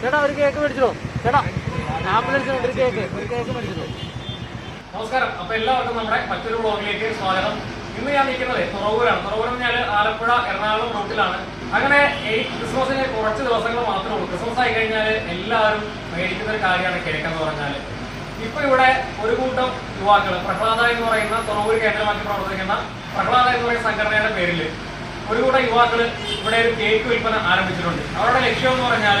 ചേട്ടാ ഒരു കേക്ക് മേടിച്ചോ ചേട്ടാ ആംബുലൻസ് ഒരു കേക്ക് ഒരു കേക്ക് മേടിച്ചോ നമസ്കാരം. അപ്പൊ എല്ലാവർക്കും നമ്മുടെ മറ്റൊരു ബ്ലോഗിലേക്ക് സ്വാഗതം. ഇന്ന് ഞാൻ നിൽക്കുന്നത് തുറവൂരാണ്. തുറവൂർ പറഞ്ഞാൽ ആലപ്പുഴ എറണാകുളം റൂട്ടിലാണ് അങ്ങനെ ഈ ക്രിസ്മസിന് കുറച്ച് ദിവസങ്ങൾ മാത്രമേ ഉള്ളൂ. ക്രിസ്മസ് ആയി കഴിഞ്ഞാൽ എല്ലാവരും മേടിക്കുന്ന ഒരു കാര്യമാണ് കേക്ക് എന്ന് പറഞ്ഞാൽ ഇപ്പൊ ഇവിടെ ഒരു കൂട്ടം യുവാക്കൾ പ്രഹ്ലാദ എന്ന് പറയുന്ന തുറവൂർ കേന്ദ്രമാക്കി പ്രവർത്തിക്കുന്ന പ്രഹ്ലാദ എന്ന് പറയുന്ന സംഘടനയുടെ പേരിൽ ഒരു കൂട്ടം യുവാക്കൾ ഇവിടെ ഒരു കേക്ക് വിൽപ്പന ആരംഭിച്ചിട്ടുണ്ട്. അവരുടെ ലക്ഷ്യം എന്ന് പറഞ്ഞാൽ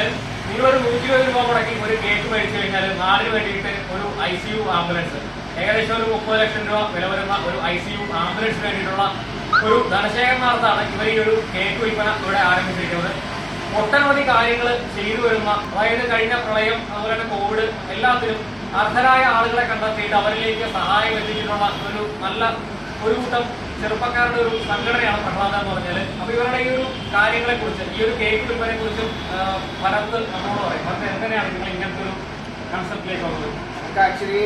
ഒരു നൂറ്റി ഇരുപത് രൂപ മുടക്കി ഒരു കേക്ക് മേടിച്ചു കഴിഞ്ഞാൽ നാടിന് വേണ്ടിയിട്ട് ഒരു ഐ സി യു ആംബുലൻസ് ഏകദേശം ഒരു മുപ്പത് ലക്ഷം രൂപ വില വരുന്ന ഒരു ഐ സി യു ആംബുലൻസിന് വേണ്ടിയിട്ടുള്ള ഒരു ധനശേഖരണാർത്ഥമാണ് ഇവർ ഈ ഒരു കേക്ക് വിൽപ്പന ഇവിടെ ആരംഭിച്ചിരിക്കുന്നത്. ഒട്ടനവധി കാര്യങ്ങൾ ചെയ്തു വരുന്ന അതായത് കഴിഞ്ഞ പ്രളയം അതുപോലെ തന്നെ കോവിഡ് എല്ലാത്തിലും അർഹരായ ആളുകളെ കണ്ടെത്തിയിട്ട് അവരിലേക്ക് സഹായം എത്തിച്ചിട്ടുള്ള ഒരു നല്ല ഒരു കൂട്ടം ചെറുപ്പക്കാരുടെ ഒരു സംഘടനയാണ് പ്രഹ്ലാദ എന്ന് പറഞ്ഞാൽ അപ്പൊ ഇവരുടെ ഈ ഒരു കാര്യങ്ങളെ കുറിച്ച് ഈ ഒരു കേക്ക് വിൽപ്പനയെ കുറിച്ചും ഭരത് നമ്മളോട് പറയും. ഭരത് എങ്ങനെയാണ് നിങ്ങൾ ഇങ്ങനത്തെ ഒരു കൺസെപ്റ്റിലേക്ക് വന്നത്? ആക്ച്വലി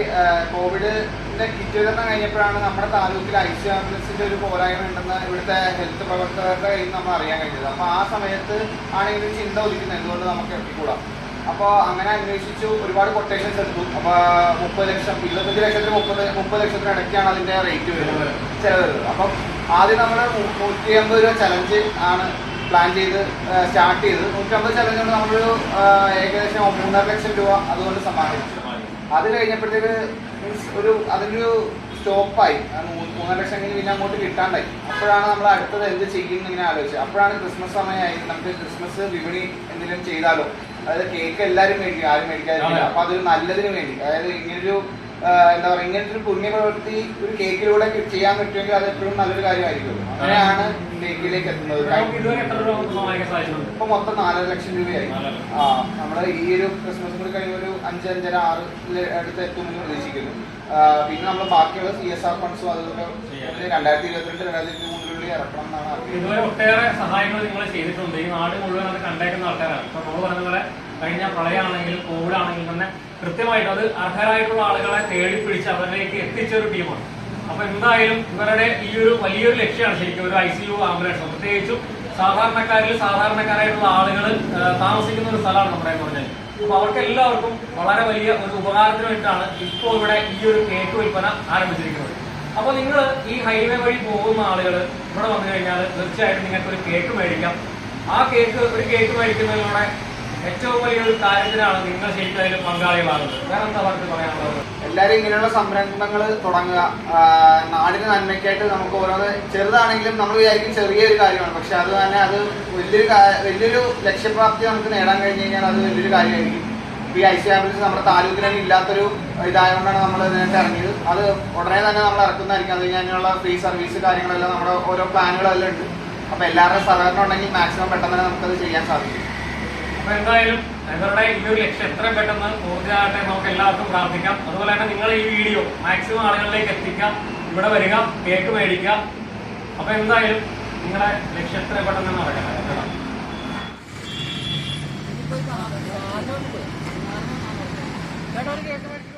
കോവിഡിന്റെ കിറ്റ് വിതരണം കഴിഞ്ഞപ്പോഴാണ് നമ്മുടെ താലൂക്കിൽ ഐ സി ആംബുലൻസിന്റെ ഒരു പോരായ്മ ഉണ്ടെന്ന് ഇവിടുത്തെ ഹെൽത്ത് പ്രവർത്തകരുടെ കയ്യിൽ നമ്മൾ അറിയാൻ കഴിഞ്ഞത്. അപ്പൊ ആ സമയത്ത് ആണെങ്കിലും ചിന്ത ഒതുക്കുന്നത് എന്തുകൊണ്ട് നമുക്ക് എത്തിക്കൂടാം? അപ്പോൾ അങ്ങനെ അന്വേഷിച്ചു. ഒരുപാട് കൊട്ടേഷൻസ് എടുത്തു. അപ്പോൾ മുപ്പത് ലക്ഷം ഇരുപത്തഞ്ച് ലക്ഷത്തിന് മുപ്പത് മുപ്പത് ലക്ഷത്തിന് ഇടയ്ക്കാണ് അതിന്റെ റേറ്റ് വരുന്നത് ചിലവ് അപ്പം ആദ്യം നമ്മൾ നൂറ്റി അമ്പത് രൂപ ചലഞ്ച് ആണ് പ്ലാൻ ചെയ്ത് സ്റ്റാർട്ട് ചെയ്ത്. നൂറ്റമ്പത് ചലഞ്ച് കൊണ്ട് നമ്മളൊരു ഏകദേശം മൂന്നര ലക്ഷം രൂപ അതുകൊണ്ട് സമ്മാനിച്ചു അത് കഴിഞ്ഞപ്പോഴത്തേക്ക് മീൻസ് ഒരു അതിന്റെ ഒരു സ്റ്റോപ്പായി മൂന്നര ലക്ഷം കഴിഞ്ഞ് പിന്നെ അങ്ങോട്ട് കിട്ടാണ്ടായി. അപ്പോഴാണ് നമ്മൾ അടുത്തത് എന്ത് ചെയ്യും എന്ന് ഇങ്ങനെ ആലോചിച്ചത്. അപ്പോഴാണ് ക്രിസ്മസ് സമയമായി നമുക്ക് ക്രിസ്മസ് വിപണി എന്തെങ്കിലും ചെയ്താലോ? അതായത് കേക്ക് എല്ലാവരും മേടിക്കും ആരും മേടിക്കാതിരിക്കില്ല. അപ്പൊ അതൊരു നല്ലതിന് വേണ്ടി. അതായത് ഇങ്ങനൊരു എന്താ പറയുക ഇങ്ങനത്തെ ഒരു പുണ്യ പ്രവൃത്തി ഒരു കേക്കിലൂടെ ചെയ്യാൻ പറ്റുമെങ്കിൽ അത് എപ്പോഴും നല്ലൊരു കാര്യമായിരിക്കും. അങ്ങനെയാണ് കേക്കിലേക്ക് എത്തുന്നത് ഇപ്പൊ മൊത്തം നാലര ലക്ഷം രൂപയായി. ആ നമ്മൾ ഈ ഒരു ക്രിസ്മസ് കൂടി കഴിയുമ്പോൾ ഒരു അഞ്ച് അഞ്ചര ആറ് അടുത്ത് എത്തുമെന്ന് പ്രതീക്ഷിക്കുന്നു. പിന്നെ നമ്മൾ ബാക്കിയുള്ള സി എസ് ആർ ഫണ്ട്സും അതുപോലെ രണ്ടായിരത്തി ഇരുപത്തിരണ്ട് രണ്ടായിരത്തി മൂന്നിനുള്ളിൽ ഇറക്കണം എന്നാണ് ഇതുവരെ ഒട്ടേറെ സഹായങ്ങൾ നിങ്ങൾ ചെയ്തിട്ടുണ്ട്. ഈ നാട് മുഴുവൻ അത് കണ്ടേക്കുന്ന ആൾക്കാരാണ്. ഇപ്പൊ നമ്മൾ പറഞ്ഞ പോലെ കഴിഞ്ഞ പ്രളയമാണെങ്കിലും കോവിഡ് ആണെങ്കിലും തന്നെ കൃത്യമായിട്ട് അത് അർഹരായിട്ടുള്ള ആളുകളെ തേടി പിടിച്ച് അവരിലേക്ക് എത്തിച്ച ഒരു ടീമാണ്. അപ്പൊ എന്തായാലും ഇവരുടെ ഈ ഒരു വലിയൊരു ലക്ഷ്യമാണ് ശരിക്കും ഒരു ഐ സി യു ആംബുലൻസ്. പ്രത്യേകിച്ചും സാധാരണക്കാരിൽ സാധാരണക്കാരായിട്ടുള്ള ആളുകൾ താമസിക്കുന്ന ഒരു സ്ഥലമാണ് നമ്മുടെ പറഞ്ഞാൽ അവർക്ക് എല്ലാവർക്കും വളരെ വലിയ ഒരു ഉപകാരത്തിന് വേണ്ടിയിട്ടാണ് ഇപ്പോൾ ഇവിടെ ഈ ഒരു കേക്ക് വിൽപ്പന ആരംഭിച്ചിരിക്കുന്നത്. അപ്പൊ നിങ്ങൾ ഈ ഹൈവേ വഴി പോകുന്ന ആളുകൾ ഇവിടെ വന്നു കഴിഞ്ഞാൽ തീർച്ചയായിട്ടും നിങ്ങൾക്ക് ഒരു കേക്ക് മേടിക്കാം. ആ കേക്ക് ഒരു കേക്ക് മേടിക്കുന്നതിലൂടെ ഏറ്റവും വലിയൊരു കാര്യത്തിനാണ് നിങ്ങൾ ശരിക്കും അതിൽ പങ്കാളികളാകുന്നത് വേറെ എന്താ പറഞ്ഞു പറയാനുള്ളത്? എല്ലാവരും ഇങ്ങനെയുള്ള സംരംഭങ്ങൾ തുടങ്ങുക. നാടിന് നന്മയ്ക്കായിട്ട് നമുക്ക് ഓരോ ചെറുതാണെങ്കിലും നമ്മൾ വിചാരിക്കും ചെറിയൊരു കാര്യമാണ്. പക്ഷെ അത് തന്നെ അത് വലിയൊരു വലിയൊരു ലക്ഷ്യപ്രാപ്തി നമുക്ക് നേടാൻ കഴിഞ്ഞ് കഴിഞ്ഞാൽ അത് വലിയൊരു കാര്യമായിരിക്കും. ഈ ഐ സി ആംബുലൻസ് നമ്മുടെ താലൂക്കിൽ തന്നെ ഇല്ലാത്തൊരു ഇതായതുകൊണ്ടാണ് നമ്മൾ ഇതിനകത്ത് ഇറങ്ങിയത്. അത് ഉടനെ തന്നെ നമ്മൾ ഇറക്കുന്നതായിരിക്കും. അത് കഴിഞ്ഞുള്ള ഫ്രീ സർവീസ് കാര്യങ്ങളെല്ലാം നമ്മുടെ ഓരോ പ്ലാനുകളെല്ലാം ഉണ്ട്. അപ്പൊ എല്ലാവരുടെയും സഹകരണം ഉണ്ടെങ്കിൽ മാക്സിമം പെട്ടെന്ന് തന്നെ നമുക്കത് ചെയ്യാൻ സാധിക്കും. അപ്പൊ എന്തായാലും ഇവരുടെ ഈ ഒരു ലക്ഷ്യം എത്രയും പെട്ടെന്ന് പൂർത്തിയാകട്ടെ നമുക്ക് എല്ലാവർക്കും പ്രാർത്ഥിക്കാം. അതുപോലെ തന്നെ നിങ്ങൾ ഈ വീഡിയോ മാക്സിമം ആളുകളിലേക്ക് എത്തിക്കാം. ഇവിടെ വരിക കേക്ക് മേടിക്കുക. അപ്പൊ എന്തായാലും നിങ്ങളുടെ ലക്ഷ്യം എത്രയും പെട്ടെന്ന് നടക്കട്ടെ. കേട്ടോ. കേക്ക് മേടിച്ചോ